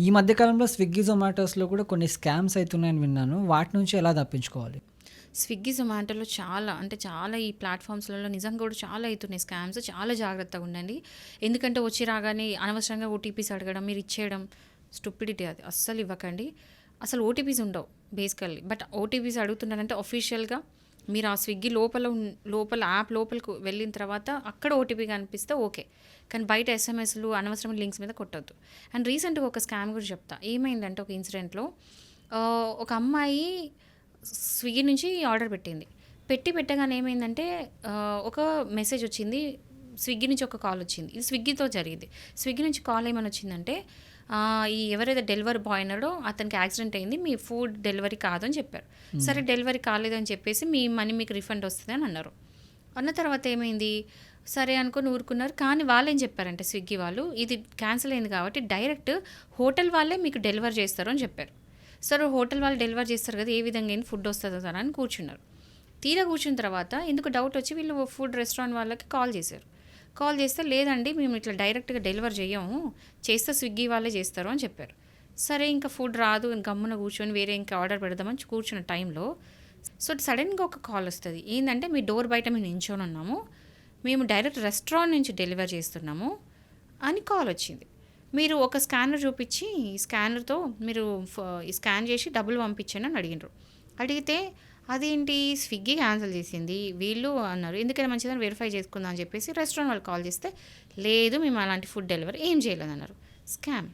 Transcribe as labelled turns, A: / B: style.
A: ఈ మధ్యకాలంలో స్విగ్గీ, జొమాటోస్‌లో కూడా కొన్ని స్కామ్స్ అవుతున్నాయని విన్నాను. వాటి నుంచి ఎలా తప్పించుకోవాలి?
B: స్విగ్గీ, జొమాటోలో చాలా అంటే చాలా ఈ ప్లాట్‌ఫామ్స్‌లలో నిజంగా కూడా చాలా అవుతున్నాయి స్కామ్స్. చాలా జాగ్రత్తగా ఉండండి. ఎందుకంటే వచ్చి రాగానే అనవసరంగా ఓటీపీస్ అడగడం, మీరు ఇచ్చేయడం స్టూపిడిటీ అది. అస్సలు ఇవ్వకండి. అసలు ఓటీపీస్ ఉండవు బేసికల్లీ. బట్ ఓటీపీస్ అడుగుతున్నారంటే అఫీషియల్‌గా మీరు ఆ స్విగ్గీ లోపల లోపల యాప్ లోపలికి వెళ్ళిన తర్వాత అక్కడ ఓటీపీ కనిపిస్తే ఓకే. కానీ బయట ఎస్ఎంఎస్‌లు అనవసరమైన లింక్స్ మీద కొట్టొద్దు. అండ్ రీసెంట్‌గా ఒక స్కామ్ గురించి చెప్తా. ఏమైందంటే ఒక ఇన్సిడెంట్‌లో ఒక అమ్మాయి స్విగ్గీ నుంచి ఆర్డర్ పెట్టింది. పెట్టి పెట్టగానే ఏమైందంటే ఒక మెసేజ్ వచ్చింది. స్విగ్గీ నుంచి ఒక కాల్ వచ్చింది. ఇది స్విగ్గీతో జరిగింది. స్విగ్గీ నుంచి కాల్ ఏమని వచ్చిందంటే ఈ ఎవరైతే డెలివరీ బాయ్ ఉన్నాడో అతనికి యాక్సిడెంట్ అయింది. మీ ఫుడ్ డెలివరీ కాదు అని చెప్పారు. సరే డెలివరీ కాలేదని చెప్పేసి మీ మనీ మీకు రిఫండ్ వస్తది అని అన్నారు. అన్న తర్వాత ఏమైంది? సరే అనుకోని ఊరుకున్నారు. కానీ వాళ్ళేం చెప్పారంటే స్విగ్గీ వాళ్ళు ఇది క్యాన్సిల్ అయింది కాబట్టి డైరెక్ట్ హోటల్ వాళ్ళే మీకు డెలివర్ చేస్తారు అని చెప్పారు. సరే హోటల్ వాళ్ళు డెలివర్ చేస్తారు కదా! ఏ విధంగా అయినా ఫుడ్ వస్తదా అని కూర్చున్నారు. తీరా కూర్చున్న తర్వాత ఎందుకో డౌట్ వచ్చి వీళ్ళు ఫుడ్ రెస్టారెంట్ వాళ్ళకి కాల్ చేశారు. కాల్ చేస్తే లేదండి మేము ఇట్లా డైరెక్ట్‌గా డెలివర్ చేయము. చేస్తే స్విగ్గీ వాళ్ళే చేస్తారు అని చెప్పారు. సరే ఇంకా ఫుడ్ రాదు గమ్మున కూర్చొని వేరే ఇంకా ఆర్డర్ పెడదామని కూర్చున్న టైంలో సో సడెన్‌గా ఒక కాల్ వస్తుంది ఏంటంటే మీ డోర్ బయట మేము నించొని ఉన్నాము. మేము డైరెక్ట్ రెస్టారెంట్ నుంచి డెలివర్ చేస్తున్నాము అని కాల్ వచ్చింది. మీరు ఒక స్కానర్ చూపించి ఈ స్కానర్‌తో మీరు స్కాన్ చేసి డబ్బులు పంపించండి అని అడిగిండ్రు. అడిగితే అదేంటి స్విగ్గీ క్యాన్సిల్ చేసింది. వీళ్ళు అన్నారు. ఎందుకైనా మంచిదని వెరిఫై చేసుకుందాం అని చెప్పేసి రెస్టారెంట్ వాళ్ళు కాల్ చేస్తే లేదు మేము అలాంటి ఫుడ్ డెలివరీ ఏం చేయలేదన్నారు. స్కామ్.